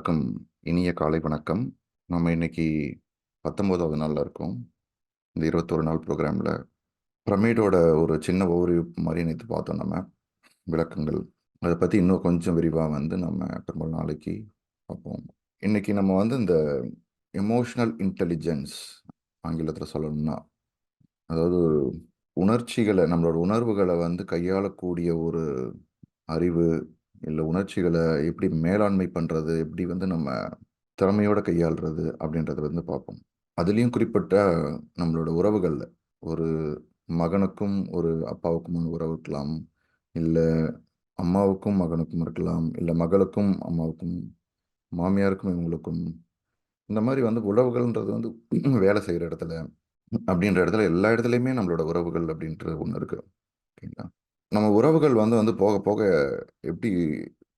எல்லாருக்கும் இனிய காலை வணக்கம். நம்ம இன்னைக்கு பத்தொம்போதாவது நாளில் இருக்கோம். இந்த 21 நாள் ப்ரோக்ராமில் பிரமிடோட ஒரு சின்ன ஓவரியூ மாதிரி நேற்று பார்த்தோம் நம்ம. விளக்கங்கள். அதை பற்றி இன்னும் கொஞ்சம் விரிவாக வந்து நம்ம பெரும்பாலும் நாளைக்கு பார்ப்போம். இன்னைக்கு நம்ம வந்து இந்த எமோஷ்னல் இன்டெலிஜென்ஸ் ஆங்கிலத்தில் சொல்லணும்னா, அதாவது உணர்ச்சிகளை நம்மளோட உணர்வுகளை வந்து கையாளக்கூடிய ஒரு அறிவு, இல்லை உணர்ச்சிகளை எப்படி மேலாண்மை பண்ணுறது எப்படி வந்து நம்ம திறமையோட கையாள்றது அப்படின்றத வந்து பார்ப்போம். அதுலேயும் குறிப்பிட்ட நம்மளோட உறவுகளில் ஒரு மகனுக்கும் ஒரு அப்பாவுக்குமான உறவு இருக்கலாம். இல்லை அம்மாவுக்கும் மகனுக்கும் இருக்கலாம். இல்லை மகளுக்கும் அம்மாவுக்கும், மாமியாருக்கும் இவங்களுக்கும். இந்த மாதிரி வந்து உறவுகள்ன்றது வந்து வேலை செய்கிற இடத்துல, அப்படின்ற இடத்துல எல்லா இடத்துலையுமே நம்மளோட உறவுகள் அப்படின்ற ஒன்று இருக்குது ஓகேங்களா? நம்ம உறவுகள் வந்து வந்து போக போக எப்படி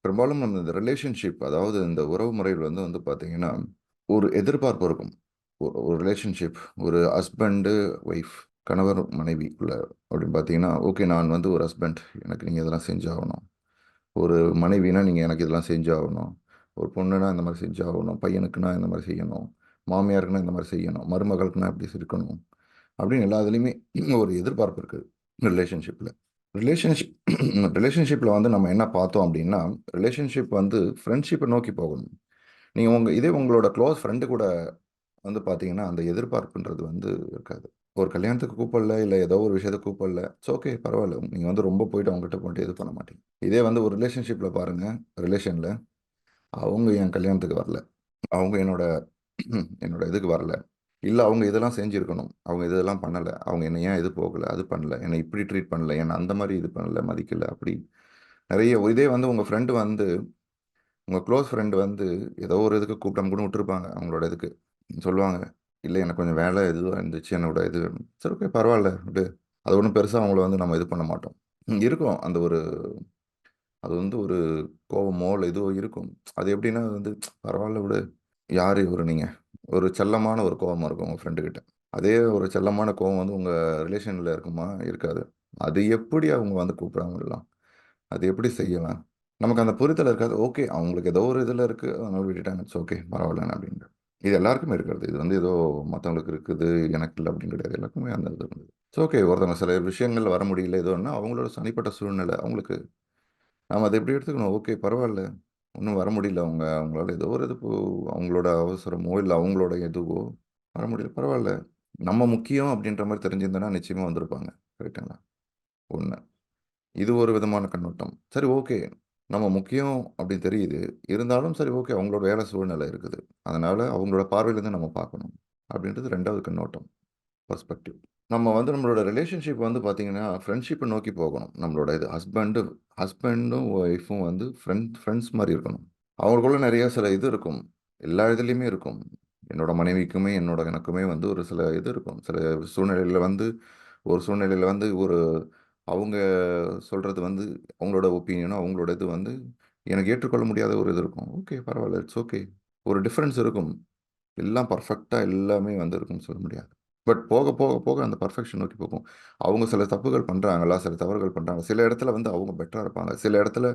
பெரும்பாலும் நம்ம இந்த ரிலேஷன்ஷிப் அதாவது இந்த உறவு முறைகள் வந்து வந்து பார்த்தீங்கன்னா, ஒரு எதிர்பார்ப்பு இருக்கும். ஒரு ஒரு ரிலேஷன்ஷிப் ஒரு ஹஸ்பண்டு, ஒய்ஃப் கணவர், மனைவி உள்ள அப்படின்னு பார்த்தீங்கன்னா, ஓகே நான் வந்து ஒரு ஹஸ்பண்ட். எனக்கு நீங்கள் இதெல்லாம் செஞ்சாகணும். ஒரு மனைவினா நீங்கள் எனக்கு இதெல்லாம் செஞ்சாகணும். ஒரு பொண்ணுனா இந்த மாதிரி செஞ்சாகணும். பையனுக்குனா இந்த மாதிரி செய்யணும். மாமியாருக்குன்னா இந்த மாதிரி செய்யணும். மருமகளுக்குனா இப்படி இருக்கணும். அப்படின்னு எல்லா இதுலேயுமே ஒரு எதிர்பார்ப்பு இருக்குது ரிலேஷன்ஷிப்பில் ரிலேஷன்ஷிப் ரிலேஷன்ஷிப்பில் வந்து நம்ம என்ன பார்த்தோம் அப்படின்னா, ரிலேஷன்ஷிப் வந்து ஃப்ரெண்ட்ஷிப்பை நோக்கி போகணும். நீங்கள் உங்கள் இதே உங்களோட க்ளோஸ் ஃப்ரெண்டு கூட வந்து பார்த்தீங்கன்னா, அந்த எதிர்பார்ப்புன்றது வந்து இருக்காது. ஒரு கல்யாணத்துக்கு கூப்பிடல, இல்லை ஏதோ ஒரு விஷயத்த கூப்பிடல. இட்ஸ் ஓகே பரவாயில்ல நீங்கள் வந்து ரொம்ப போயிட்டு அவங்ககிட்ட போயிட்டு இது பண்ண மாட்டீங்க. இதே வந்து ஒரு ரிலேஷன்ஷிப்பில் பாருங்கள் ரிலேஷனில் அவங்க என் கல்யாணத்துக்கு வரல. அவங்க என்னோட என்னோட இதுக்கு வரல. இல்லை அவங்க இதெல்லாம் செஞ்சுருக்கணும் அவங்க இதெல்லாம் பண்ணலை அவங்க என்ன ஏன் இது போகலை அது பண்ணலை என்னை இப்படி ட்ரீட் பண்ணல. என்னை அந்த மாதிரி இது பண்ணல, மதிக்கல அப்படி. நிறைய இதே வந்து உங்கள் ஃப்ரெண்டு வந்து உங்கள் க்ளோஸ் ஃப்ரெண்டு வந்து ஏதோ ஒரு இதுக்கு கூப்பிடாம கூட விட்டுருப்பாங்க. அவங்களோட இதுக்கு. சொல்லுவாங்க. இல்லை எனக்கு கொஞ்சம் வேலை இதுவாக இருந்துச்சு. என்னோட இது சரி ஓகே பரவாயில்ல விடு. அது ஒன்றும் பெருசாக அவங்கள வந்து நம்ம இது பண்ண மாட்டோம். இருக்கும். அந்த ஒரு அது வந்து ஒரு கோவமோ, இல்லை இதுவோ இருக்கும். அது எப்படின்னா வந்து பரவாயில்ல விடு. யாரு இவரு நீங்கள் ஒரு செல்லமான ஒரு கோபமாக இருக்கும் உங்கள் ஃப்ரெண்டுக்கிட்ட அதே ஒரு செல்லமான கோவம் வந்து உங்கள் ரிலேஷனில் இருக்குமா? இருக்காது. அது எப்படி அவங்க வந்து கூப்பிடாமலாம் அது எப்படி செய்யலாம்? நமக்கு அந்த புரிதல் இருக்காது. ஓகே அவங்களுக்கு ஏதோ ஒரு இதில் இருக்குது அதனால விட்டுட்டாங்க. இட்ஸ் ஓகே பரவாயில்லன்னு அப்படின்ட்டு. இது எல்லாருக்குமே இருக்கிறது. இது வந்து ஏதோ மற்றவங்களுக்கு இருக்குது, எனக்கு இல்லை அப்படின்னு கிடையாது. எல்லாருக்குமே அந்த இது இருந்தது. இட்ஸ் ஓகே ஒருத்தவங்க சில விஷயங்கள் வர முடியல ஏதோன்னா அவங்களோட தனிப்பட்ட சூழ்நிலை அவங்களுக்கு. நாம் அதை எப்படி எடுத்துக்கணும்? ஓகே பரவாயில்ல ஒன்றும் வர முடியல அவங்க. அவங்களால ஏதோ ஒரு இது அவங்களோட அவசரமோ, இல்லை அவங்களோட எதுவோ வர முடியல. பரவாயில்ல நம்ம முக்கியம் அப்படின்ற மாதிரி தெரிஞ்சிருந்தோன்னா நிச்சயமாக வந்திருப்பாங்க. கரெக்ட்டுங்களா? ஒன்று இது ஒரு விதமான கண்ணோட்டம். சரி ஓகே. நம்ம முக்கியம் அப்படின்னு தெரியுது. இருந்தாலும் சரி ஓகே அவங்களோட வேலை சூழ்நிலை இருக்குது. அதனால் அவங்களோட பார்வையிலேருந்து நம்ம பார்க்கணும். அப்படின்றது ரெண்டாவது கண்ணோட்டம். பர்ஸ்பெக்டிவ் நம்ம வந்து நம்மளோட ரிலேஷன்ஷிப் வந்து பார்த்தீங்கன்னா, ஃப்ரெண்ட்ஷிப்பை நோக்கி போகணும். நம்மளோட இது ஹஸ்பண்டு ஹஸ்பண்டும், ஒய்ஃபும் வந்து ஃப்ரெண்ட் ஃப்ரெண்ட்ஸ் மாதிரி இருக்கணும். அவங்களுக்குள்ள நிறையா சில இது இருக்கும். எல்லா இதுலேயுமே இருக்கும். என்னோட மனைவிக்குமே, என்னோட எனக்குமே வந்து ஒரு சில இது இருக்கும். சில சூழ்நிலையில் வந்து ஒரு சூழ்நிலையில் வந்து ஒரு அவங்க சொல்கிறது வந்து அவங்களோட ஒப்பீனியனோ, அவங்களோட இது வந்து எனக்கு ஏற்றுக்கொள்ள முடியாத ஒரு இது இருக்கும். ஓகே பரவாயில்ல இட்ஸ் ஓகே. ஒரு டிஃப்ரென்ஸ் இருக்கும். எல்லாம் பர்ஃபெக்டாக எல்லாமே வந்து இருக்கும்னு சொல்ல முடியாது. பட் போக போக போக அந்த பர்ஃபெக்ஷன் நோக்கி போகும். அவங்க சில தப்புகள் பண்ணுறாங்களா சில தவறுகள் பண்ணுறாங்க சில இடத்துல வந்து அவங்க பெட்டராக இருப்பாங்க. சில இடத்துல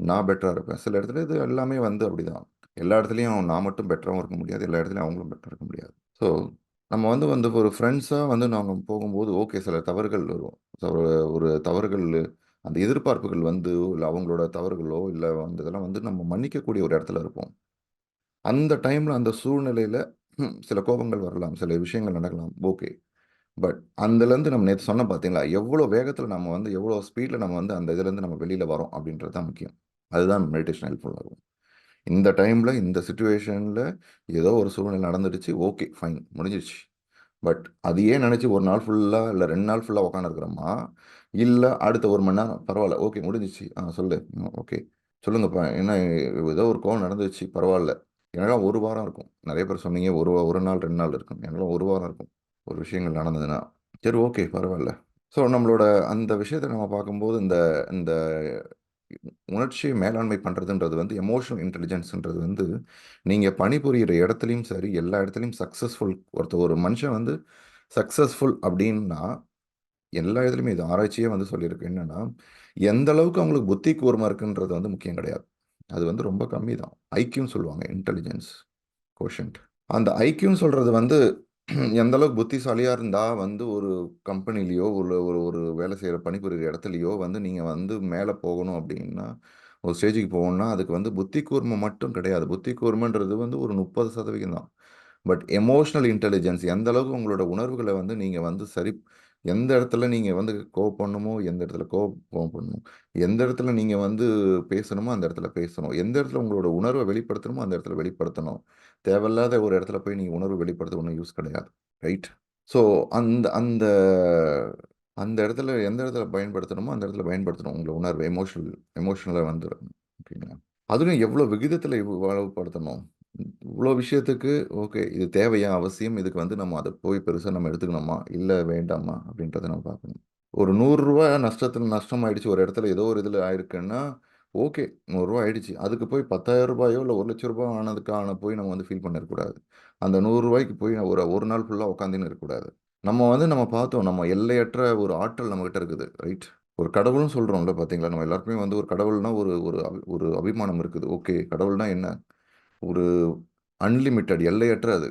நான் பெட்டராக இருப்பேன். சில இடத்துல இது எல்லாமே வந்து அப்படிதான். எல்லா இடத்துலையும் நான் மட்டும் பெட்டராகவும் இருக்க முடியாது. எல்லா இடத்துலையும் அவங்களும் பெட்டராக இருக்க முடியாது. ஸோ நம்ம வந்து வந்து ஒரு ஃப்ரெண்ட்ஸாக வந்து நாங்கள் போகும்போது ஓகே சில தவறுகள் வரும். ஒரு தவறுகள் அந்த எதிர்பார்ப்புகள் வந்து இல்லை அவங்களோட தவறுகளோ, இல்லை அந்த இதெல்லாம் வந்து நம்ம மன்னிக்கக்கூடிய ஒரு இடத்துல இருப்போம். அந்த டைமில் அந்த சூழ்நிலையில் சில கோபங்கள் வரலாம். சில விஷயங்கள் நடக்கலாம். ஓகே. பட் அதுலருந்து நம்ம நேற்று சொன்ன பார்த்தீங்களா? எவ்வளோ வேகத்தில் நம்ம வந்து எவ்வளோ ஸ்பீடில் நம்ம வந்து அந்த இதுலேருந்து நம்ம வெளியில் வரோம் அப்படின்றது தான் முக்கியம். அதுதான் மெடிடேஷன் ஹெல்ப்ஃபுல்லாக இருக்கும். இந்த டைமில் இந்த சுச்சுவேஷனில் ஏதோ ஒரு சூழ்நிலை நடந்துடுச்சு. ஓகே ஃபைன் முடிஞ்சிருச்சு. பட் அதையே நினச்சி ஒரு நாள் ஃபுல்லாக இல்லை ரெண்டு நாள் ஃபுல்லாக உக்காந்துருக்குறோமா இல்லை அடுத்த ஒரு மணி நேரம் பரவாயில்ல ஓகே முடிஞ்சிச்சு ஆ சொல்லு. ஓகே. சொல்லுங்கப்பா. என்ன ஏதோ ஒரு கோவம் நடந்துச்சு பரவாயில்ல எனக்கெல்லாம் ஒரு வாரம் இருக்கும். நிறைய பேர் சொன்னீங்க. ஒரு ஒரு நாள் ரெண்டு நாள் இருக்கும். எனக்கெல்லாம் ஒரு வாரம் இருக்கும். ஒரு விஷயங்கள் நடந்ததுன்னா. சரி ஓகே பரவாயில்ல ஸோ நம்மளோட அந்த விஷயத்த நம்ம பார்க்கும்போது இந்த இந்த உணர்ச்சி மேலாண்மை பண்ணுறதுன்றது வந்து எமோஷனல் இன்டெலிஜென்ஸ்ன்றது வந்து நீங்கள் பணிபுரிகிற இடத்துலையும் சரி, எல்லா இடத்துலையும் சக்ஸஸ்ஃபுல் ஒருத்த ஒரு மனுஷன் வந்து சக்சஸ்ஃபுல் அப்படின்னா, எல்லா இடத்துலையுமே இது ஆராய்ச்சியே வந்து சொல்லியிருக்கு. என்னன்னா, எந்த அளவுக்கு அவங்களுக்கு புத்தி கூர்மை இருக்குன்றது வந்து முக்கியம் கிடையாது. அது வந்து ரொம்ப கம்மி தான் ஐக்கியூன்னு சொல்லுவாங்க இன்டெலிஜென்ஸ் கோஷன்ட் அந்த ஐக்கியூன்னு சொல்கிறது வந்து எந்த அளவுக்கு புத்திசாலியாக இருந்தால் வந்து ஒரு கம்பெனிலேயோ ஒரு ஒரு ஒரு வேலை செய்கிற பணிபுரிகிற இடத்துலையோ வந்து நீங்கள் வந்து மேலே போகணும் அப்படின்னா ஒரு ஸ்டேஜுக்கு போகணும்னா அதுக்கு வந்து புத்தி கூர்மை மட்டும் கிடையாது. புத்தி கூர்மைன்றது வந்து ஒரு முப்பது சதவீதம் தான். பட் எமோஷ்னல் இன்டெலிஜென்ஸ் எந்த அளவுக்கு உங்களோட உணர்வுகளை வந்து நீங்கள் வந்து சரி எந்த இடத்துல நீங்கள் வந்து கோவப்படணுமோ எந்த இடத்துல கோவம் பண்ணணும். எந்த இடத்துல நீங்கள் வந்து பேசணுமோ அந்த இடத்துல பேசணும். எந்த இடத்துல உங்களோட உணர்வை வெளிப்படுத்தணுமோ அந்த இடத்துல வெளிப்படுத்தணும். தேவையில்லாத ஒரு இடத்துல போய் நீங்கள் உணர்வு வெளிப்படுத்த ஒன்றும் யூஸ் கிடையாது. ரைட் ஸோ அந்த அந்த அந்த இடத்துல எந்த இடத்துல பயன்படுத்தணுமோ அந்த இடத்துல பயன்படுத்தணும் உங்களை உணர்வு. எமோஷனல் எமோஷனலாக வந்துடும் ஓகேங்களா அதுவும் எவ்வளோ விகிதத்தில் வளப்படுத்தணும் இவ்வளோ விஷயத்துக்கு ஓகே இது தேவையா அவசியம் இதுக்கு வந்து நம்ம அதை போய் பெருசாக நம்ம எடுத்துக்கணுமா? இல்லை வேண்டாமா? அப்படின்றத நம்ம பார்க்கணும். ஒரு நூறுரூவா நஷ்டத்தில் நஷ்டம் ஆயிடுச்சு ஒரு இடத்துல ஏதோ ஒரு இதில் ஆயிருக்குன்னா ஓகே நூறுரூவா ஆயிடுச்சு. அதுக்கு போய் பத்தாயிரம் ரூபாயோ இல்லை ஒரு லட்ச ரூபாய் ஆனதுக்கான போய் நம்ம வந்து ஃபீல் பண்ணிடக்கூடாது. அந்த நூறுரூவாய்க்கு போய் ஒரு ஒரு நாள் ஃபுல்லாக உட்காந்துன்னு இருக்கக்கூடாது. நம்ம வந்து நம்ம பார்த்தோம் நம்ம எல்லையற்ற ஒரு ஆற்றல் நம்மகிட்ட இருக்குது ரைட் ஒரு கடவுள்னு சொல்கிறோம்ல பார்த்தீங்களா? நம்ம எல்லாருக்குமே வந்து ஒரு கடவுள்னா ஒரு ஒரு ஒரு அபிமானம் இருக்குது. ஓகே கடவுள்னா என்ன? ஒரு அன்லிமிட்டெட் எல்லையற்ற அது.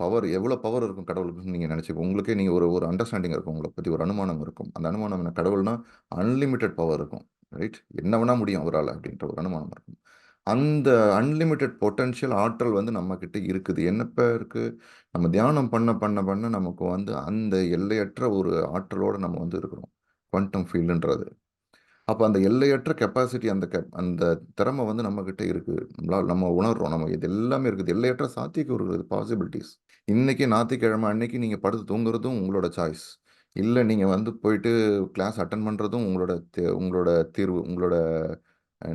பவர் எவ்வளோ பவர் இருக்கும் கடவுளுக்கு நீங்கள் நினச்சிக்கோ உங்களுக்கே நீங்கள் ஒரு ஒரு அண்டர்ஸ்டாண்டிங் இருக்கும். உங்களை பற்றி ஒரு அனுமானம் இருக்கும். அந்த அனுமானம் என்ன? கடவுள்னா அன்லிமிட்டெட் பவர் இருக்கும். ரைட் என்ன வேணால் முடியும் அவரால் அப்படின்ற ஒரு அனுமானம் இருக்கும். அந்த அன்லிமிட்டெட் பொட்டன்ஷியல் ஆற்றல் வந்து நம்மக்கிட்ட இருக்குது. என்னப்போ இருக்குது நம்ம தியானம் பண்ண பண்ண பண்ண நமக்கு வந்து அந்த எல்லையற்ற ஒரு ஆற்றலோடு நம்ம வந்து இருக்கிறோம். குவாண்டம் ஃபீல்டுன்றது அப்போ அந்த எல்லையற்ற கெப்பாசிட்டி அந்த கெப் அந்த திறமை வந்து நம்மக்கிட்ட இருக்குது நம்மளால் நம்ம உணர்றோம். நம்ம இது எல்லாமே இருக்குது. எல்லையற்ற சாத்தியக்கூறுகள் பாசிபிலிட்டிஸ் இன்றைக்கி ஞாயிற்றுக்கிழமை அன்னைக்கு நீங்கள் படுத்து தூங்குறதும் உங்களோட சாய்ஸ் இல்லை நீங்கள் வந்து போயிட்டு கிளாஸ் அட்டன் பண்ணுறதும் உங்களோட தே உங்களோட தீர்வு உங்களோட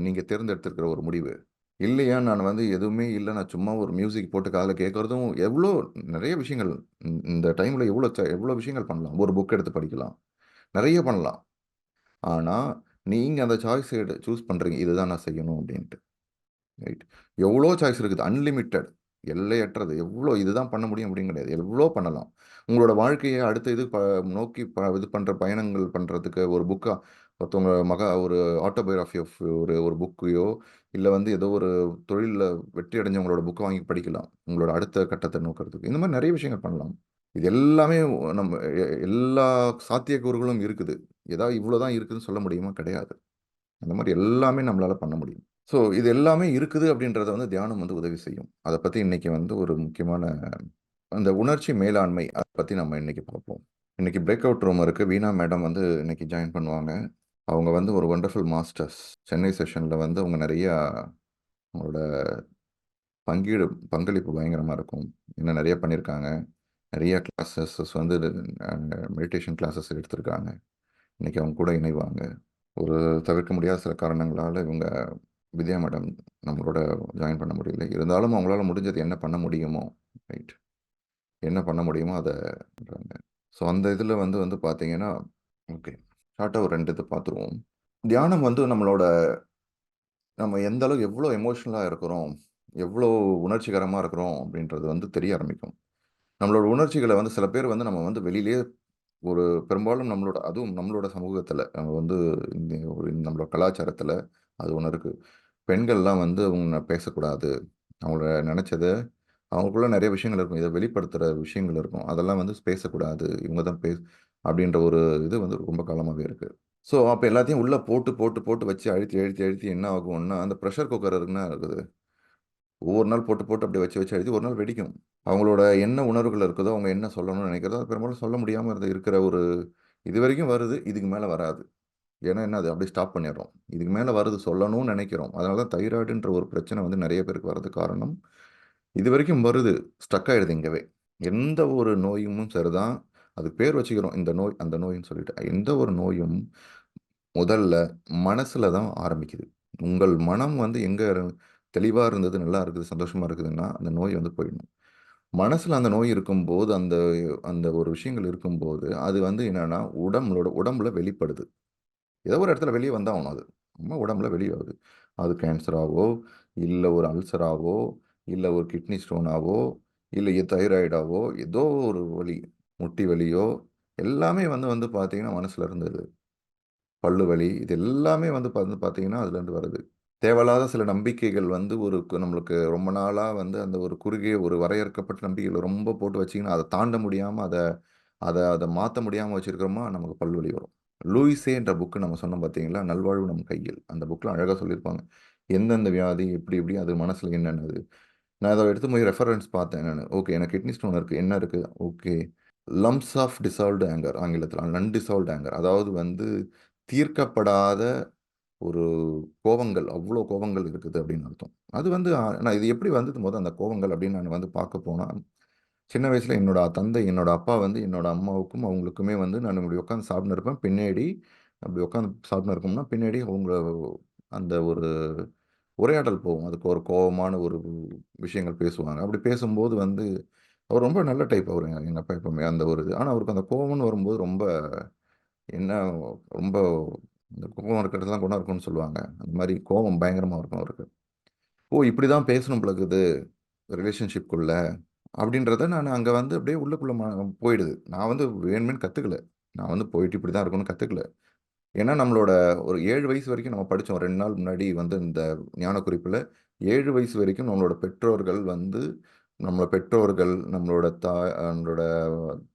நீங்கள் தேர்ந்தெடுத்துருக்கிற ஒரு முடிவு. இல்லையா? நான் வந்து எதுவுமே இல்லை. நான் சும்மா ஒரு மியூசிக் போட்டு காதில் கேட்குறதும் எவ்வளோ நிறைய விஷயங்கள் இந்த டைமில் எவ்வளோ எவ்வளோ விஷயங்கள் பண்ணலாம். ஒரு புக் எடுத்து படிக்கலாம். நிறைய பண்ணலாம். ஆனால் நீங்கள் அந்த சாய்ஸ் எடு சூஸ் பண்ணுறீங்க இதுதான் நான் செய்யணும் அப்படின்ட்டு. ரைட் எவ்வளோ சாய்ஸ் இருக்குது? அன்லிமிட்டெட் எல்லையற்றது. எவ்வளோ இதுதான் பண்ண முடியும் அப்படின்னு கிடையாது. எவ்வளோ பண்ணலாம்? உங்களோட வாழ்க்கையை அடுத்த இது ப நோக்கி ப இது பண்ணுற பயணங்கள் பண்ணுறதுக்கு ஒரு புக்காக ஒருத்தவங்க மக ஒரு ஆட்டோபயோகிராஃபி ஆஃப் ஒரு ஒரு புக்கையோ இல்லை வந்து ஏதோ ஒரு தொழிலில் வெற்றி அடைஞ்சவங்களோட புக்கை வாங்கி படிக்கலாம். உங்களோட அடுத்த கட்டத்தை நோக்கிறதுக்கு. இந்த மாதிரி நிறைய விஷயங்கள் பண்ணலாம். இது எல்லாமே நம்ம எல்லா சாத்தியக்கூறுகளும் இருக்குது. ஏதாவது இவ்வளோ தான் இருக்குதுன்னு சொல்ல முடியுமா? கிடையாது. அந்த மாதிரி எல்லாமே நம்மளால் பண்ண முடியும். ஸோ இது எல்லாமே இருக்குது அப்படின்றத வந்து தியானம் வந்து உதவி செய்யும். அதை பற்றி இன்றைக்கி வந்து ஒரு முக்கியமான அந்த உணர்ச்சி மேலாண்மை அதை பற்றி நம்ம இன்றைக்கி பார்ப்போம். இன்றைக்கி பிரேக் அவுட் ரூம் இருக்குது வீணா மேடம் வந்து இன்றைக்கி ஜாயின் பண்ணுவாங்க. அவங்க வந்து ஒரு ஒண்டர்ஃபுல் மாஸ்டர்ஸ் சென்னை செஷனில் வந்து அவங்க நிறையா அவங்களோட பங்கீடு பங்களிப்பு பயங்கரமாக இருக்கும். இன்னும் நிறைய பண்ணியிருக்காங்க. நிறைய கிளாஸஸ் வந்து மெடிடேஷன் கிளாஸஸ் எடுத்திருக்காங்க. இன்றைக்கி அவங்க கூட இணைவாங்க. ஒரு தவிர்க்க முடியாத சில காரணங்களால் இவங்க வித்யா மேடம் நம்மளோட ஜாயின் பண்ண முடியல. இருந்தாலும் அவங்களால முடிஞ்சது என்ன பண்ண முடியுமோ ரைட் என்ன பண்ண முடியுமோ அதை பண்ணுறாங்க ஸோ அந்த இதில் வந்து வந்து பார்த்தீங்கன்னா ஓகே ஷார்ட்டாக ஒரு ரெண்டு இது பார்த்துருவோம் தியானம் வந்து நம்மளோட நம்ம எந்த அளவுக்கு எவ்வளோ எமோஷ்னலாக இருக்கிறோம் எவ்வளோ உணர்ச்சிகரமாக இருக்கிறோம் அப்படின்றது வந்து தெரிய ஆரம்பிக்கும். நம்மளோட உணர்ச்சிகளை வந்து சில பேர் வந்து நம்ம வந்து வெளியிலேயே ஒரு பெரும்பாலும் நம்மளோட அதுவும் நம்மளோட சமூகத்தில் நம்ம வந்து இந்த ஒரு நம்மளோட கலாச்சாரத்தில் அது ஒன்று இருக்குது பெண்கள்லாம் வந்து அவங்க பேசக்கூடாது. அவங்கள நினச்சத அவங்களுக்குள்ள நிறைய விஷயங்கள் இருக்கும். இதை வெளிப்படுத்துகிற விஷயங்கள் இருக்கும். அதெல்லாம் வந்து பேசக்கூடாது. இவங்க தான் பேச அப்படின்ற ஒரு இது வந்து ரொம்ப காலமாகவே இருக்குது ஸோ அப்போ எல்லாத்தையும் உள்ளே போட்டு போட்டு போட்டு வச்சு அழுத்தி அழுத்தி அழுத்தி என்ன ஆகும்னா அந்த ப்ரெஷர் குக்கர் இருக்குன்னா இருக்குது. ஒவ்வொரு நாள் போட்டு போட்டு அப்படி வச்சு வச்சு எழுதி ஒரு நாள் வெடிக்கும். அவங்களோட என்ன உணர்வுகள் இருக்குதோ அவங்க என்ன சொல்லணும்னு நினைக்கிறதோ அது பெரும்பாலும் சொல்ல முடியாமல் இருந்த இருக்கிற ஒரு இது வரைக்கும் வருது இதுக்கு மேலே வராது. ஏன்னா என்ன அது அப்படியே ஸ்டாப் பண்ணிடுறோம். இதுக்கு மேலே வருது சொல்லணும்னு நினைக்கிறோம். அதனால தான் தைராய்டுன்ற ஒரு பிரச்சனை வந்து நிறைய பேருக்கு வர்றது காரணம். இது வரைக்கும் வருது ஸ்டக் ஆகிடுது இங்கவே. எந்த ஒரு நோயும் சரிதான். அது பேர் வச்சுக்கிறோம் இந்த நோய் அந்த நோயின்னு சொல்லிட்டு. எந்த ஒரு நோயும் முதல்ல மனசில் தான் ஆரம்பிக்குது. உங்கள் மனம் வந்து எங்கே தெளிவாக இருந்தது நல்லா இருக்குது சந்தோஷமாக இருக்குதுன்னா அந்த நோய் வந்து போயிடணும். மனசில் அந்த நோய் இருக்கும்போது அந்த அந்த ஒரு விஷயங்கள் இருக்கும்போது அது வந்து என்னென்னா உடம்புலோட உடம்புல வெளிப்படுது. ஏதோ ஒரு இடத்துல வெளியே வந்தாகணும் அது. நம்ம உடம்புல வெளியே ஆகுது அது கேன்சராகவோ இல்லை ஒரு அல்சராகவோ இல்லை ஒரு கிட்னி ஸ்டோனாவோ இல்லை தைராய்டாவோ ஏதோ ஒரு வலி முட்டி வலியோ எல்லாமே வந்து வந்து பார்த்தீங்கன்னா மனசில் இருந்தது. பல்லு வலி இது எல்லாமே வந்து பார்த்து பார்த்தீங்கன்னா அதுலேருந்து வருது. தேவையில்லாத சில நம்பிக்கைகள் வந்து ஒரு நம்மளுக்கு ரொம்ப நாளாக வந்து அந்த ஒரு குறுகிய ஒரு வரையறுக்கப்பட்ட நம்பிக்கைகள ரொம்ப போட்டு வச்சீங்கன்னா, அதை தாண்ட முடியாமல் அதை அதை அதை மாற்ற முடியாமல் வச்சுருக்கிறோமா நமக்கு பல்வலி வரும். லூயிஸே என்ற புக்கு நம்ம சொன்னோம் பார்த்தீங்களா? நல்வாழ்வு நம் கையில். அந்த புக்கில் அழகாக சொல்லியிருப்பாங்க. எந்தெந்த வியாதி எப்படி எப்படி அது மனசில் என்னென்னது. நான் அதை எடுத்து போய் ரெஃபரன்ஸ் பார்த்தேன் நான் ஓகே எனக்கு கிட்னி ஸ்டோன் இருக்குது என்ன இருக்குது okay. Lumps of dissolved anger non undissolved anger. அதாவது வந்து தீர்க்கப்படாத ஒரு கோவங்கள், அவ்வளோ கோவங்கள் இருக்குது அப்படின்னு அர்த்தம். அது வந்து நான் இது எப்படி வந்தது போது அந்த கோவங்கள் அப்படின்னு நான் வந்து பார்க்க போனால் சின்ன வயசில் என்னோட தந்தை, என்னோட அப்பா வந்து என்னோட அம்மாவுக்கும், அவங்களுக்குமே வந்து நான் இப்படி உட்காந்து சாப்பிட்னு இருப்பேன். பின்னாடி அப்படி உட்காந்து சாப்பிட்னு இருக்கோம்னா, பின்னாடி அவங்கள அந்த ஒரு உரையாடல் போகும். அதுக்கு ஒரு கோவமான ஒரு விஷயங்கள் பேசுவாங்க. அப்படி பேசும்போது வந்து அவர் ரொம்ப நல்ல டைப் அவர் எங்கள் அப்பா எப்பவுமே அந்த ஒரு இது. ஆனால் அவருக்கு அந்த கோபம்னு வரும்போது ரொம்ப என்ன ரொம்ப இந்த கோபம் இருக்கிற இடத்துல தான் குணம் இருக்கும்னு சொல்லுவாங்க. அந்த மாதிரி கோவம் பயங்கரமாக இருக்கும் அவருக்கு. ஓ! இப்படி தான் பேசணும் போல ரிலேஷன்ஷிப்குள்ள அப்படின்றத நான் அங்கே வந்து அப்படியே உள்ளுக்குள்ள போயிடுது. நான் வந்து வேணுமேனு கற்றுக்கல நான் வந்து போயிட்டு இப்படி தான் இருக்கணும்னு கற்றுக்கல ஏன்னா நம்மளோட ஒரு ஏழு வயசு வரைக்கும் நம்ம படித்தோம் ரெண்டு நாள் முன்னாடி வந்து இந்த ஞானக்குறிப்புல 7 வயசு வரைக்கும் நம்மளோட பெற்றோர்கள் வந்து நம்மளோட பெற்றோர்கள், நம்மளோட தா நம்மளோட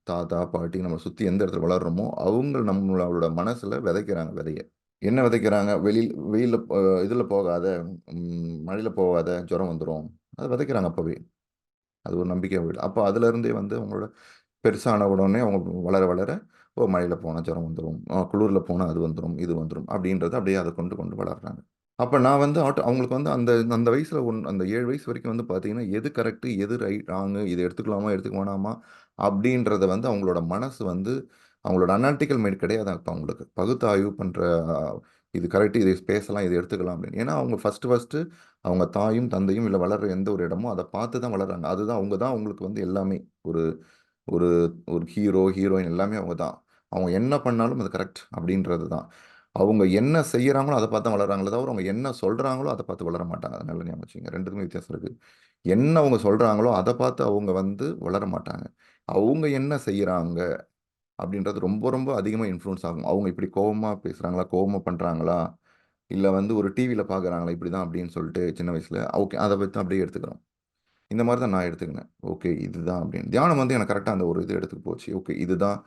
தாத்தா, பாட்டி நம்மளை சுற்றி எந்த இடத்துல வளர்கிறோமோ அவங்க நம்மளோட மனசில் விதைக்கிறாங்க விதைய. என்ன விதைக்கிறாங்க? வெளியில் வெயிலில் இதில் போகாத, மழையில் போகாத, ஜுரம் வந்துடும் அதை விதைக்கிறாங்க அப்போவே அது ஒரு நம்பிக்கை வீடு. அப்போ அதுலேருந்தே வந்து அவங்களோட பெருசான உடனே அவங்க வளர, வளர ஓ! மழையில் போனால் ஜுரம் வந்துடும் குளிரில் போனால் அது வந்துடும் இது வந்துடும் அப்படின்றத அப்படியே அதை கொண்டு, கொண்டு வளர்கிறாங்க அப்ப நான் வந்து ஆட்டோ அவங்களுக்கு வந்து அந்த அந்த வயசுல ஒன் அந்த 7 வயசு வரைக்கும் வந்து பார்த்தீங்கன்னா, எது கரெக்ட்டு எது ரைட் ராங்கு, இத எடுத்துக்கலாமா, எடுத்துக்க வேணாமா, அப்படின்றத வந்து அவங்களோட மனசு வந்து அவங்களோட அனாலிட்டிக்கல் மைண்ட் கிடையாது அப்ப அவங்களுக்கு. பகுத்தாய்வு பண்ற அ இது கரெக்டு இத பேசலாம், இத எடுத்துக்கலாம் அப்படின்னு. ஏன்னா அவங்க ஃபர்ஸ்ட்டு ஃபர்ஸ்ட்டு அவங்க தாயும், தந்தையும் இல்ல வளர்ற எந்த ஒரு இடமோ, அத பார்த்து தான் வளர்றாங்க. அதுதான் அவங்க தான் அவங்களுக்கு வந்து எல்லாமே. ஒரு ஒரு ஒரு ஹீரோ, ஹீரோயின் எல்லாமே அவங்க தான். அவங்க என்ன பண்ணாலும் அது கரெக்ட் அப்படின்றது தான். அவங்க என்ன செய்கிறாங்களோ அதை பார்த்து தான் வளர்றாங்களே தவிர, அவங்க என்ன சொல்கிறாங்களோ அதை பார்த்து வளர மாட்டாங்க. அத நல்லா ஞாபகம் வச்சுங்க ரெண்டுக்குமே வித்தியாசம் இருக்குது என்ன அவங்க சொல்கிறாங்களோ அதை பார்த்து அவங்க வந்து வளர மாட்டாங்க. அவங்க என்ன செய்கிறாங்க அப்படின்றது ரொம்ப ரொம்ப அதிகமாக இன்ஃப்ளூயன்ஸ் ஆகும். அவங்க இப்படி கோபமாக பேசுகிறாங்களா கோபமாக பண்ணுறாங்களா இல்லை வந்து ஒரு டிவியில் பார்க்குறாங்களா இப்படி தான் அப்படின்னு சொல்லிட்டு சின்ன வயசில் ஓகே அதை பற்றி அப்படியே எடுத்துக்கிறோம். இந்த மாதிரி தான் நான் எடுத்துக்கினேன். ஓகே இதுதான் அப்படின்னு. தியானம் வந்து எனக்கு கரெக்டாக அந்த ஒரு இது எடுத்துக்கு போச்சு. ஓகே இதுதான்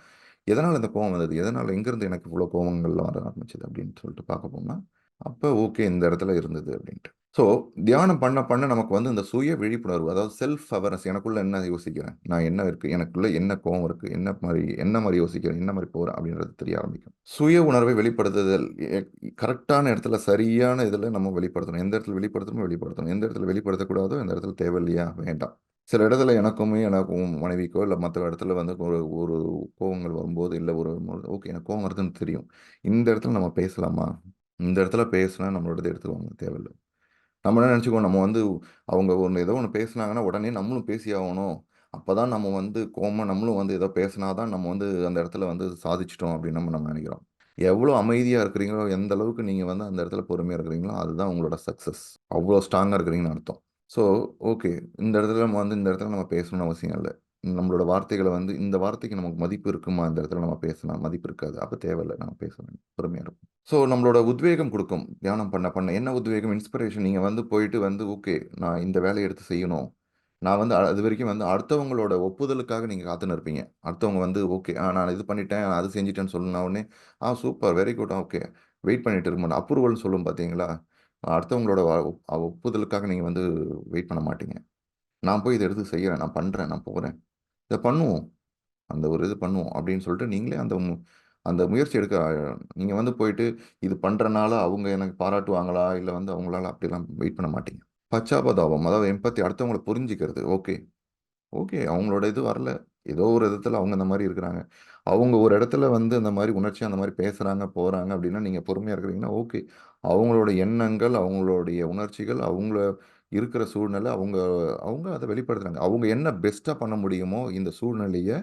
எதனால் இந்த கோவம் வந்தது? எதனால் எங்கேருந்து எனக்கு இவ்வளோ கோவங்கள்லாம் வர ஆரம்பிச்சது அப்படின்னு சொல்லிட்டு பார்க்க போனால் அப்போ ஓகே இந்த இடத்துல இருந்தது அப்படின்ட்டு. ஸோ தியானம் பண்ண பண்ண நமக்கு வந்து இந்த சுய விழிப்புணர்வு அதாவது செல்ஃப் அவேர்னஸ் எனக்குள்ளே என்ன யோசிக்கிறேன்? நான் என்ன இருக்குது எனக்குள்ளே என்ன கோவம் இருக்குது என்ன மாதிரி என்ன மாதிரி யோசிக்கிறேன்? என்ன மாதிரி போகிறேன் அப்படின்றது தெரிய ஆரம்பிக்கும். சுய உணர்வை வெளிப்படுத்துதல் எ இடத்துல சரியான இதில் நம்ம வெளிப்படுத்தணும். எந்த இடத்துல வெளிப்படுத்தணுமோ வெளிப்படுத்தணும். எந்த இடத்துல வெளிப்படுத்தக்கூடாதோ அந்த இடத்துல தேவையில்லையா? வேண்டாம். சில இடத்துல எனக்குமே எனக்கும் மனைவிக்கோ இல்லை மற்ற இடத்துல வந்து ஒரு ஒரு கோவங்கள் வரும்போது, இல்லை ஒரு ஓகே எனக்கு கோவம் வருதுன்னு தெரியும். இந்த இடத்துல நம்ம பேசலாமா? இந்த இடத்துல பேசினா நம்மளோட எடுத்துக்குவாங்க. தேவையில்லை நம்ம என்ன நினச்சிக்கோ நம்ம வந்து அவங்க ஒன்று ஏதோ ஒன்று பேசுனாங்கன்னா, உடனே நம்மளும் பேசி ஆகணும் அப்போ தான் நம்ம வந்து கோவமா நம்மளும் வந்து ஏதோ பேசினா தான் நம்ம வந்து அந்த இடத்துல வந்து சாதிச்சுட்டோம் அப்படின்னு நம்ம நம்ம நினைக்கிறோம். எவ்வளோ அமைதியாக இருக்கிறீங்களோ, எந்த அளவுக்கு நீங்கள் வந்து அந்த இடத்துல பொறுமையாக இருக்கிறீங்களோ, அதுதான் உங்களோட சக்ஸஸ் அவ்வளோ ஸ்ட்ராங்காக இருக்கிறீங்கன்னு அர்த்தம். So, okay. இந்த இடத்துல நம்ம வந்து இந்த இடத்துல நம்ம பேசணும்னு அவசியம் இல்லை நம்மளோட வார்த்தைகளை வந்து இந்த வார்த்தைக்கு நமக்கு மதிப்பு இருக்குமா? இந்த இடத்துல நம்ம பேசலாம் மதிப்பு இருக்காது. அப்போ தேவையில்லை நம்ம பேசணும் பொறுமையாக இருக்கும் ஸோ, நம்மளோட உத்வேகம் கொடுக்கும் தியானம் பண்ண பண்ண. என்ன உத்வேகம்? இன்ஸ்பிரேஷன். நீங்கள் வந்து போயிட்டு வந்து ஓகே. நான் இந்த வேலையை எடுத்து செய்யணும். நான் வந்து அது வரைக்கும் வந்து அடுத்தவங்களோட ஒப்புதலுக்காக நீங்கள் காத்துன்னு இருப்பீங்க. அடுத்தவங்க வந்து ஓகே. ஆ நான் இது பண்ணிட்டேன், அது செஞ்சுட்டேன்னு சொன்ன உடனே, ஆ super, very good, okay. Wait பண்ணிட்டு இருக்கணும் அப்ரூவல்னு சொல்லும் பார்த்தீங்களா? அடுத்தவங்களோட ஒப்புதலுக்காக நீங்கள் வந்து வெயிட் பண்ண மாட்டீங்க. நான் போய் இதை எடுத்து செய்கிறேன் நான் பண்ணுறேன் நான் போகிறேன் இதை பண்ணுவோம். அந்த ஒரு இது பண்ணுவோம். அப்படின்னு சொல்லிட்டு நீங்களே அந்த மு அந்த முயற்சி எடுக்க நீங்கள் வந்து போயிட்டு இது பண்ணுறனால அவங்க எனக்கு பாராட்டுவாங்களா? இல்லை வந்து அவங்களால அப்படிலாம் வெயிட் பண்ண மாட்டீங்க. பச்சாபதாபம் அதாவது எம்பத்தி அடுத்தவங்களை புரிஞ்சுக்கிறது. ஓகே. ஓகே. அவங்களோட இது வரல. ஏதோ ஒரு விதத்தில் அவங்க அந்த மாதிரி இருக்கிறாங்க. அவங்க ஒரு இடத்துல வந்து அந்த மாதிரி உணர்ச்சி அந்த மாதிரி பேசுகிறாங்க போகிறாங்க அப்படின்னா, நீங்கள் பொறுமையாக இருக்கிறீங்கன்னா, ஓகே. அவங்களோட எண்ணங்கள், அவங்களுடைய உணர்ச்சிகள், அவங்கள இருக்கிற சூழ்நிலை, அவங்க அவங்க அதை வெளிப்படுத்துகிறாங்க அவங்க என்ன பெஸ்ட்டாக பண்ண முடியுமோ, இந்த சூழ்நிலையை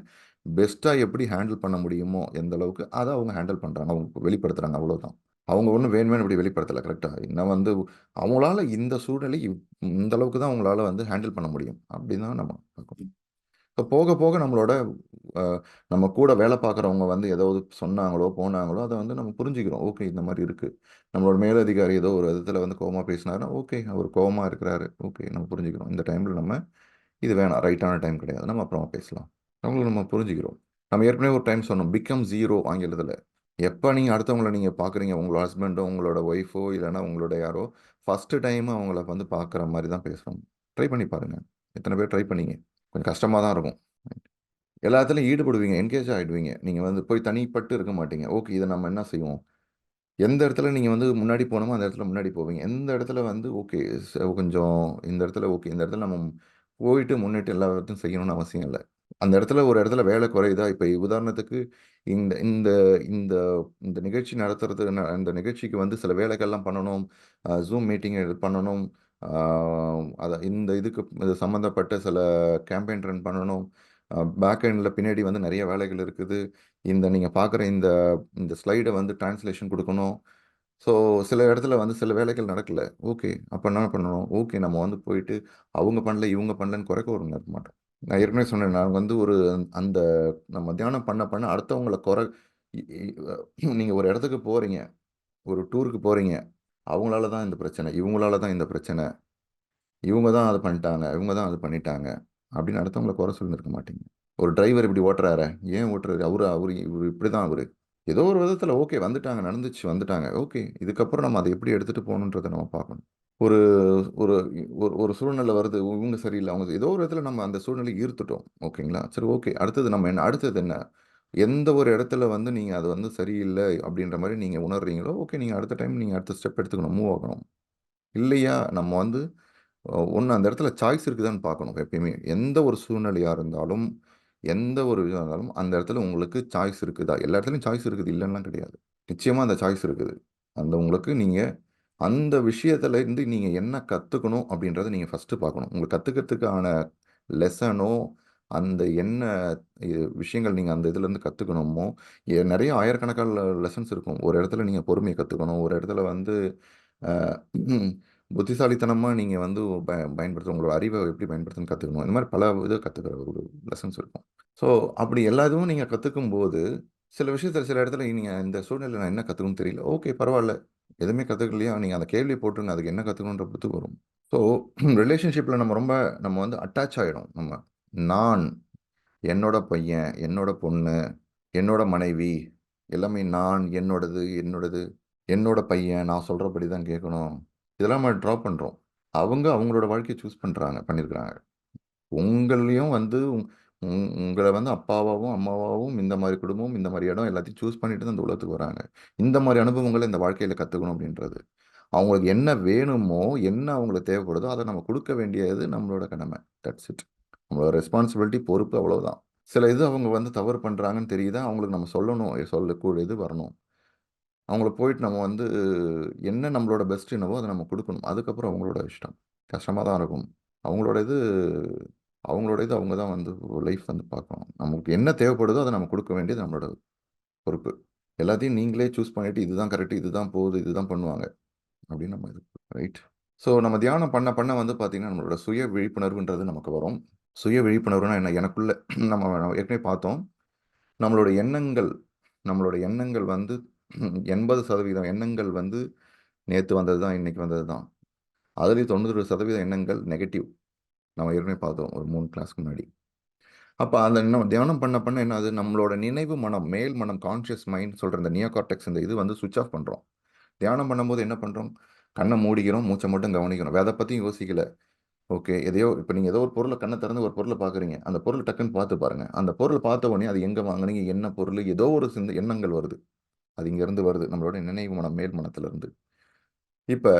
பெஸ்ட்டாக எப்படி ஹேண்டில் பண்ண முடியுமோ, எந்த அளவுக்கு அதை அவங்க ஹேண்டில் பண்ணுறாங்க அவங்க வெளிப்படுத்துகிறாங்க அவ்வளோதான். அவங்க ஒன்றும் வேணுமே இப்படி வெளிப்படுத்தலை கரெக்டாக இன்னும் வந்து அவங்களால இந்த சூழ்நிலை இந்த அளவுக்கு தான் அவங்களால வந்து ஹேண்டில் பண்ண முடியும். அப்படின்னு தான் நம்ம பார்க்கணும். ஸோ போக போக நம்மளோட நம்ம கூட வேலை பார்க்குறவங்க வந்து ஏதாவது சொன்னாங்களோ, போனாங்களோ அதை வந்து நம்ம புரிஞ்சுக்கிறோம். ஓகே இந்த மாதிரி இருக்குது நம்மளோட மேலதிகாரி ஏதோ ஒரு விதத்தில் வந்து கோவமா பேசினாருன்னா, ஓகே அவர் கோவமாக இருக்கிறாரு. ஓகே நம்ம புரிஞ்சுக்கிறோம். இந்த டைமில் நம்ம இது வேணாம். ரைட்டான டைம் கிடையாது. நம்ம அப்புறமா பேசலாம். அவங்களுக்கு நம்ம புரிஞ்சுக்கிறோம். நம்ம ஏற்கனவே ஒரு டைம் சொன்னோம். பிகம் ஜீரோ ஆங்கிலத்தில் எப்போ நீங்கள் அடுத்தவங்கள நீங்கள் பார்க்குறீங்க, உங்களோட ஹஸ்பண்டோ, உங்களோட ஒய்ஃபோ இல்லைனா உங்களோட யாரோ ஃபர்ஸ்ட்டு டைம் அவங்கள வந்து பார்க்குற மாதிரி தான் பேசுகிறோம் ட்ரை பண்ணி பாருங்கள் எத்தனை பேர் ட்ரை பண்ணீங்க? கொஞ்சம் கஷ்டமாக தான் இருக்கும். எல்லாத்துலையும் ஈடுபடுவீங்க. என்கேஜ் ஆகிடுவீங்க நீங்கள் வந்து போய் தனிப்பட்டு இருக்க மாட்டீங்க. ஓகே இதை நம்ம என்ன செய்வோம்? எந்த இடத்துல நீங்கள் வந்து முன்னாடி போணுமோ, அந்த இடத்துல முன்னாடி போவீங்க. எந்த இடத்துல வந்து ஓகே ச கொஞ்சம் இந்த இடத்துல ஓகே. இந்த இடத்துல நம்ம போயிட்டு முன்னிட்டு எல்லாத்தையும் செய்யணும்னு அவசியம் இல்லை அந்த இடத்துல ஒரு இடத்துல வேலை குறையுதா, இப்போ உதாரணத்துக்கு இந்த இந்த இந்த இந்த நிகழ்ச்சி நடத்துறது ந இந்த நிகழ்ச்சிக்கு வந்து சில வேலைகள்லாம் பண்ணணும். ஜூம் மீட்டிங் பண்ணணும். அதை இந்த இதுக்கு இது சம்மந்தப்பட்ட சில கேம்பெயின் ரன் பண்ணணும். பேக் எண்ட்ல பின்னாடி வந்து நிறைய வேலைகள் இருக்குது. இந்த நீங்கள் பார்க்குற இந்த இந்த ஸ்லைடை வந்து டிரான்ஸ்லேஷன் கொடுக்கணும் ஸோ சில இடத்துல வந்து சில வேலைகள் நடக்கல. ஓகே. அப்போ என்ன பண்ணணும்? ஓகே நம்ம வந்து போயிட்டு அவங்க பண்ணல, இவங்க பண்ணலன்னு குறைக்க ஒரு இருக்க மாட்டோம். நான் ஏற்கனவே சொன்னேன். நான் வந்து ஒரு அந்த நம்ம தியானம் பண்ண பண்ண அடுத்தவங்கள குறை நீங்கள் ஒரு இடத்துக்கு போகிறீங்க ஒரு டூருக்கு போகிறீங்க அவங்களால தான் இந்த பிரச்சனை. இவங்களால தான் இந்த பிரச்சனை. இவங்க தான் அதை பண்ணிட்டாங்க. இவங்க தான் அது பண்ணிட்டாங்க. அப்படின்னு அடுத்தவங்கள குறை சொல்லி இருக்க மாட்டீங்க. ஒரு டிரைவர் இப்படி ஓட்டுறாரு ஏன் ஓட்டுறாரு? அவரு இவர் இப்படி தான் அவரு. ஏதோ ஒரு விதத்தில் ஓகே வந்துட்டாங்க, நடந்துச்சு வந்துட்டாங்க. ஓகே. இதுக்கப்புறம் நம்ம அதை எப்படி எடுத்துகிட்டு போகணுன்றதை நம்ம பார்க்கணும். ஒரு ஒரு ஒரு ஒரு சூழ்நிலை வருது. இவங்க சரியில்லை அவங்க ஏதோ ஒரு விதத்தில் நம்ம அந்த சூழ்நிலைய ஈர்த்துட்டோம். ஓகேங்களா? சரி ஓகே. அடுத்தது நம்ம என்ன அடுத்தது என்ன? எந்த ஒரு இடத்துல வந்து நீங்கள் அது வந்து சரியில்லை அப்படின்ற மாதிரி நீங்கள் உணர்றீங்களோ, ஓகே நீங்கள் அடுத்த டைம் நீங்கள் அடுத்த ஸ்டெப் எடுத்துக்கணும். மூவ் ஆகணும். இல்லையா, நம்ம வந்து ஒன்று அந்த இடத்துல சாய்ஸ் இருக்குதான்னு பார்க்கணும் எப்பயுமே. எந்த ஒரு சூழ்நிலையாக இருந்தாலும், எந்த ஒரு இதாக இருந்தாலும், அந்த இடத்துல உங்களுக்கு சாய்ஸ் இருக்குதா? எல்லா இடத்துலையும் சாய்ஸ் இருக்குது. இல்லைன்னா கிடையாது. நிச்சயமாக அந்த சாய்ஸ் இருக்குது. அந்த உங்களுக்கு நீங்கள் அந்த விஷயத்துல இருந்து நீங்கள் என்ன கற்றுக்கணும் அப்படின்றத நீங்கள் ஃபஸ்ட்டு பார்க்கணும். உங்களுக்கு கற்றுக்கிறதுக்கான லெசனோ, அந்த என்ன விஷயங்கள் நீங்கள் அந்த இதுலேருந்து கற்றுக்கணுமோ எ ஆயிரக்கணக்கான லெசன்ஸ் இருக்கும். ஒரு இடத்துல நீங்கள் பொறுமையை கற்றுக்கணும் ஒரு இடத்துல வந்து புத்திசாலித்தனமாக புத்திசாலித்தனமா வந்து ப பயன்படுத்தணும். உங்களோட அறிவை எப்படி பயன்படுத்தணும்னு கற்றுக்கணும் இந்த மாதிரி பல இது கற்றுக்கிற ஒரு லெசன்ஸ் இருக்கும். ஸோ அப்படி எல்லா இதுவும் நீங்கள் கற்றுக்கும் போது சில விஷயத்தில் சில இடத்துல நீங்கள் இந்த சூழ்நிலையில் நான் என்ன கற்றுக்கணும்னு தெரியல. ஓகே பரவாயில்ல எதுவுமே கற்றுக்கலையா நீங்கள் அந்த கேள்வி போட்டுருங்க. அதுக்கு என்ன கற்றுக்கணுன்ற பொறுத்து வரும். ஸோ ரிலேஷன்ஷிப்பில் நம்ம ரொம்ப நம்ம வந்து அட்டாச் ஆகிடும் நம்ம. நான், என்னோட பையன், என்னோட பொண்ணு, என்னோட மனைவி, எல்லாமே நான், என்னோடது, என்னோடது, என்னோட பையன், நான் சொல்கிறபடி தான் கேட்கணும். இதெல்லாம் நம்ம ட்ரா பண்ணுறோம் அவங்க அவங்களோட வாழ்க்கையை சூஸ் பண்ணுறாங்க பண்ணியிருக்கிறாங்க. உங்களையும் வந்து உங் உங்களை வந்து அப்பாவாகவும் அம்மாவாகவும் இந்த மாதிரி குடும்பம், இந்த மாதிரி இடம் எல்லாத்தையும் சூஸ் பண்ணிட்டு தான் இந்த உலகத்துக்கு வராங்க. இந்த மாதிரி அனுபவங்களை இந்த வாழ்க்கையில் கற்றுக்கணும் அப்படின்றது. அவங்களுக்கு என்ன வேணுமோ, என்ன அவங்களுக்கு தேவைப்படுதோ, அதை நம்ம கொடுக்க வேண்டியது நம்மளோட கடமை. That's it. நம்மளோட ரெஸ்பான்சிபிலிட்டி, பொறுப்பு அவ்வளோதான் சில இது அவங்க வந்து தவறு பண்ணுறாங்கன்னு தெரியுதா, அவங்களுக்கு நம்ம சொல்லணும். சொல்லக்கூடியது வரணும். அவங்கள போயிட்டு நம்ம வந்து என்ன நம்மளோட பெஸ்ட் என்னவோ அதை நம்ம கொடுக்கணும் அதுக்கப்புறம் அவங்களோட இஷ்டம். கஷ்டமாக தான் இருக்கும். அவங்களோட இது அவங்களோட இது அவங்க தான் வந்து லைஃப் வந்து பார்க்கணும். நமக்கு என்ன தேவைப்படுதோ அதை நம்ம கொடுக்க வேண்டியது நம்மளோட பொறுப்பு. எல்லாத்தையும் நீங்களே சூஸ் பண்ணிவிட்டு இதுதான் கரெக்ட், இதுதான் போகுது, இதுதான் பண்ணுவாங்க. அப்படின்னு நம்ம இது ரைட். ஸோ நம்ம தியானம் பண்ண பண்ண வந்து பார்த்திங்கன்னா நம்மளோட சுய விழிப்புணர்வுன்றது நமக்கு வரும். சுய விழிப்புணர்வுனா என்ன? எனக்குள்ள நம்ம ஏற்கனவே பார்த்தோம். நம்மளோட எண்ணங்கள் நம்மளோட எண்ணங்கள் வந்து 80% எண்ணங்கள் வந்து நேற்று வந்தது தான், இன்னைக்கு வந்தது தான். அதுலேயும் தொண்ணூறு சதவீதம் எண்ணங்கள் நெகட்டிவ். நம்ம ஏற்கனவே பார்த்தோம். ஒரு மூணு கிளாஸ்க்கு முன்னாடி. அப்போ அந்த நம்ம தியானம் பண்ண பண்ண என்ன ஆகுது? நம்மளோட நினைவு மனம், மேல் மனம் கான்ஷியஸ் மைண்ட் சொல்கிற இந்த நியோகார்டெக்ஸ் இந்த இது வந்து சுவிச் ஆஃப் பண்ணுறோம் தியானம் பண்ணும்போது என்ன பண்ணுறோம் கண்ணை மூடிக்கிறோம். மூச்சை மட்டும் கவனிக்கிறோம். அதை பற்றியும் யோசிக்கலை யோசிக்கல. ஓகே. எதையோ இப்போ நீங்கள் ஏதோ ஒரு பொருளை கண்ணை திறந்து ஒரு பொருளை பார்க்குறீங்க. அந்த பொருள் டக்குன்னு பார்த்து பாருங்கள் அந்த பொருள் பார்த்த உடனே அது எங்கே வாங்குனீங்க? என்ன பொருள்? ஏதோ ஒரு சிந்த எண்ணங்கள் வருது. அது இங்கேருந்து வருது. நம்மளோட நினைவு மனம், மேல் மனத்திலிருந்து. இப்போ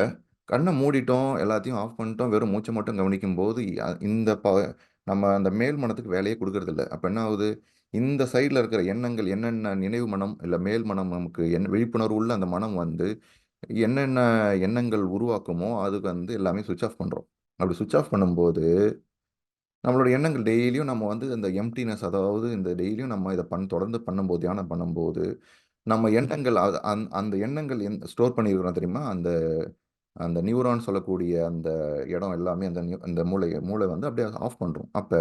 கண்ணை மூடிட்டோம். எல்லாத்தையும் ஆஃப் பண்ணிட்டோம். வெறும் மூச்சை மட்டும் கவனிக்கும் போது இந்த ப நம்ம அந்த மேல் மனத்துக்கு வேலையே கொடுக்கறதில்ல அப்போ என்ன ஆகுது? இந்த சைடில் இருக்கிற எண்ணங்கள் என்னென்ன நினைவு மனம், இல்லை மேல் மனம் நமக்கு என் விழிப்புணர்வு உள்ள அந்த மனம் வந்து, என்னென்ன எண்ணங்கள் உருவாக்குமோ, அதுக்கு வந்து எல்லாமே சுவிச் ஆஃப் பண்ணுறோம் அப்படி சுவிச் ஆஃப் பண்ணும்போது, நம்மளோட எண்ணங்கள் டெய்லியும் நம்ம வந்து இந்த எம்டினஸ் அதாவது இந்த டெய்லியும் நம்ம இதை பண் தொடர்ந்து பண்ணும்போது, தியானம் பண்ணும்போது, நம்ம எண்ணங்கள் அந் அந்த எண்ணங்கள் எந் ஸ்டோர் பண்ணியிருக்கிறோம் தெரியுமா? அந்த அந்த நியூரான் சொல்லக்கூடிய அந்த இடம் எல்லாமே அந்த நியூ அந்த மூளை மூளை வந்து அப்படியே ஆஃப் பண்ணுறோம் அப்போ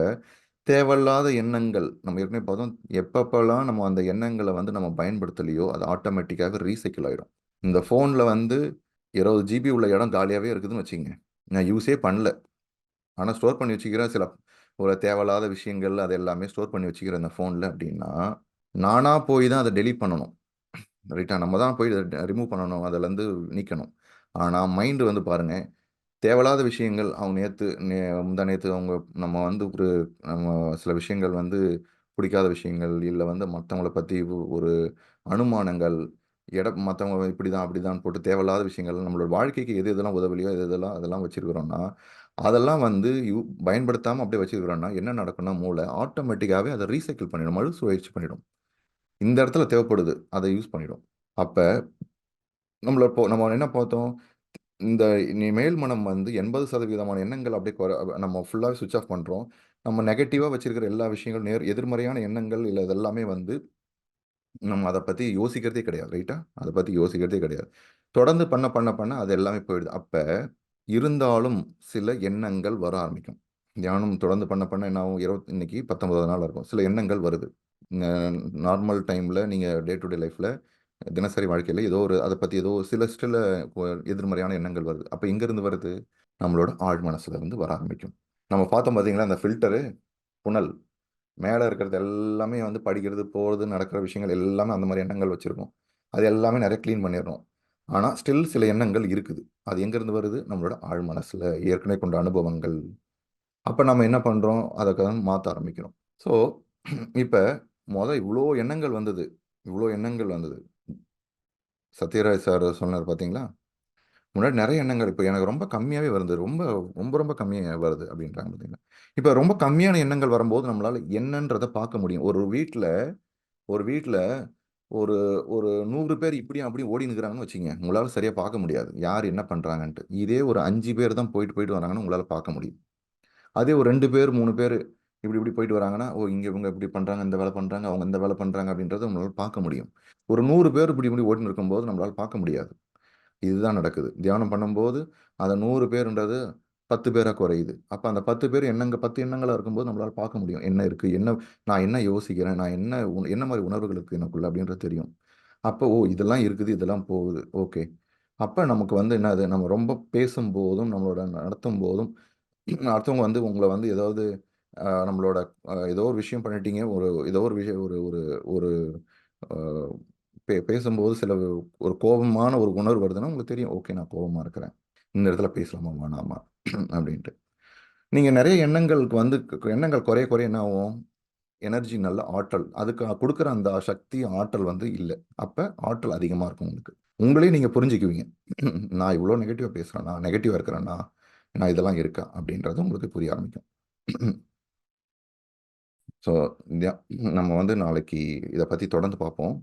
தேவையில்லாத எண்ணங்கள் நம்ம ஏற்கனவே பார்த்தோம் எப்பப்பெல்லாம் நம்ம அந்த எண்ணங்களை வந்து நம்ம பயன்படுத்தலையோ அது ஆட்டோமேட்டிக்காக ரீசைக்கிள் ஆகிடும் இந்த ஃபோனில் வந்து இருபது ஜிபி உள்ள இடம் காலியாகவே இருக்குதுன்னு வச்சுங்க நான் யூஸே பண்ணல. ஆனால் ஸ்டோர் பண்ணி வச்சுக்கிறேன் சில ஒரு தேவையில்லாத விஷயங்கள் அது எல்லாமே ஸ்டோர் பண்ணி வச்சுக்கிறேன் இந்த ஃபோனில் அப்படின்னா நானாக போய் தான் அதை டெலீட் பண்ணணும். ரைட்டாக நம்ம தான் போய் ரிமூவ் பண்ணணும் அதிலேருந்து நீக்கணும். ஆனால் மைண்டு வந்து பாருங்கள் தேவையில்லாத விஷயங்கள் அவங்க நேற்று நே முந்தா நேற்று அவங்க நம்ம வந்து ஒரு நம்ம சில விஷயங்கள் வந்து பிடிக்காத விஷயங்கள் இல்லை வந்து மற்றவங்கள பற்றி ஒரு அனுமானங்கள் இட மற்றவங்க இப்படி தான் அப்படி தான் போட்டு தேவையில்லாத விஷயங்கள் நம்மளோட வாழ்க்கைக்கு எது எதெல்லாம் உதவலையோ எது எதெல்லாம் அதெல்லாம் வச்சுருக்கிறோன்னா அதெல்லாம் வந்து யூ பயன்படுத்தாமல் அப்படியே வச்சுருக்கிறோன்னா என்ன நடக்கும்னா மூளை ஆட்டோமேட்டிக்காகவே அதை ரீசைக்கிள் பண்ணிடும் மறு சுழற்சி பண்ணிடும். இந்த இடத்துல தேவைப்படுது அதை யூஸ் பண்ணிடும். அப்போ நம்மள இப்போ நம்ம என்ன பார்த்தோம்? இந்த மேல் மனம் வந்து எண்பது சதவீதமான எண்ணங்கள் அப்படியே குறை நம்ம ஃபுல்லாகவே சுவிச் ஆஃப் பண்ணுறோம் நம்ம நெகட்டிவாக வச்சுருக்கிற எல்லா விஷயங்களும் நேர் எதிர்மறையான எண்ணங்கள் இல்லை இதெல்லாமே வந்து நம்ம அதை பற்றி யோசிக்கிறதே கிடையாது ரைட்டா? அதை பற்றி யோசிக்கிறதே கிடையாது. தொடர்ந்து பண்ண பண்ண பண்ண அது எல்லாமே போயிடுது. அப்போ இருந்தாலும் சில எண்ணங்கள் வர ஆரம்பிக்கும். தியானம் தொடர்ந்து பண்ண பண்ண என்ன ஆகும்? இருபத்தி இன்னைக்கு பத்தொன்பதாவது நாள் இருக்கும். சில எண்ணங்கள் வருது. நார்மல் டைமில் நீங்கள் டே டு டே லைஃப்பில் தினசரி வாழ்க்கையில் ஏதோ ஒரு அதை பற்றி ஏதோ சில சில எதிர்மறையான எண்ணங்கள் வருது. அப்போ எங்கேருந்து வருது? நம்மளோட ஆழ் மனசில் வந்து வர ஆரம்பிக்கும். நம்ம பார்த்தோம் பார்த்தீங்களா? அந்த ஃபில்டரு புனல். மேலே இருக்கிறது எல்லாமே வந்து படிக்கிறது போகிறது நடக்கிற விஷயங்கள் எல்லாமே அந்த மாதிரி எண்ணங்கள் வச்சுருக்கோம். அது எல்லாமே நிறைய க்ளீன் பண்ணிடுறோம் ஆனால் ஸ்டில் சில எண்ணங்கள் இருக்குது. அது எங்கேருந்து வருது? நம்மளோட ஆழ் மனசில் ஏற்கனவே கொண்ட அனுபவங்கள். அப்போ நம்ம என்ன பண்ணுறோம் அதை மாற்ற ஆரம்பிக்கிறோம். ஸோ இப்போ மொதல் இவ்வளோ எண்ணங்கள் வந்தது. இவ்வளோ எண்ணங்கள் வந்தது. சத்யராஜ் சார் சொன்னார் பார்த்தீங்களா முன்னாடி நிறைய எண்ணங்கள் இப்போ எனக்கு ரொம்ப கம்மியாகவே வருது. ரொம்ப ரொம்ப ரொம்ப கம்மியாக வருது அப்படின்றாங்க பார்த்தீங்கன்னா இப்போ ரொம்ப கம்மியான எண்ணங்கள் வரும்போது நம்மளால் என்னன்றதை பார்க்க முடியும். ஒரு வீட்டில் ஒரு வீட்டில் ஒரு ஒரு நூறு பேர் இப்படியும் அப்படியும் ஓடி நிற்கிறாங்கன்னு வச்சுங்க உங்களால் சரியாக பார்க்க முடியாது. யார் என்ன பண்ணுறாங்கன்ட்டு இதே ஒரு அஞ்சு பேர் தான் போயிட்டு போயிட்டு வராங்கன்னு உங்களால் பார்க்க முடியும். அதே ஒரு ரெண்டு பேர் மூணு பேர் இப்படி இப்படி போயிட்டு வராங்கன்னா ஓ இங்கே இவங்க இப்படி பண்ணுறாங்க இந்த வேலை பண்ணுறாங்க அவங்க இந்த வேலை பண்ணுறாங்க அப்படின்றத நம்மளால் பார்க்க முடியும். ஒரு நூறு பேர் இப்படி இப்படி ஓடின்னு இருக்கும்போது நம்மளால் பார்க்க முடியாது. இதுதான் நடக்குது. தியானம் பண்ணும்போது அதை நூறு பேருன்றது பத்து பேராக குறையுது. அப்போ அந்த பத்து பேர் எண்ணங்க பத்து எண்ணங்களாக இருக்கும்போது நம்மளால் பார்க்க முடியும். என்ன இருக்குது என்ன நான் என்ன யோசிக்கிறேன்? நான் என்ன என்ன மாதிரி உணர்வுகள் இருக்குது எனக்குள்ள அப்படின்றது தெரியும். அப்போ ஓ இதெல்லாம் இருக்குது இதெல்லாம் போகுது. ஓகே. அப்போ நமக்கு வந்து என்னது? நம்ம ரொம்ப பேசும்போதும் நம்மளோட நடத்தும் போதும் அடுத்தவங்க வந்து உங்களை வந்து ஏதாவது நம்மளோட ஏதோ ஒரு விஷயம் பண்ணிட்டீங்க. ஒரு ஏதோ ஒரு விஷயம் ஒரு ஒரு ஒரு பே பேசும்போது சில ஒரு கோபமான ஒரு உணர்வு வருதுன்னா உங்களுக்கு தெரியும். ஓகே நான் கோபமாக இருக்கிறேன். இந்த இடத்துல பேசலாமா? வேணாமா? அப்படின்ட்டு. நீங்கள் நிறைய எண்ணங்களுக்கு வந்து எண்ணங்கள் குறைய குறைய என்ன ஆகும்? எனர்ஜி நல்ல ஆற்றல். அதுக்கு கொடுக்குற அந்த சக்தி ஆற்றல் வந்து இல்லை. அப்போ ஆற்றல் அதிகமாக இருக்கும் உங்களுக்கு. உங்களையும் நீங்கள் புரிஞ்சுக்குவீங்க. நான் இவ்வளோ நெகட்டிவாக பேசுகிறேன்னா நெகட்டிவாக இருக்கிறேன்னா நான் இதெல்லாம் இருக்கா? அப்படின்றது உங்களுக்கு புரிய ஆரம்பிக்கும். ஸோ நம்ம வந்து நாளைக்கு இதை பற்றி தொடர்ந்து பார்ப்போம்.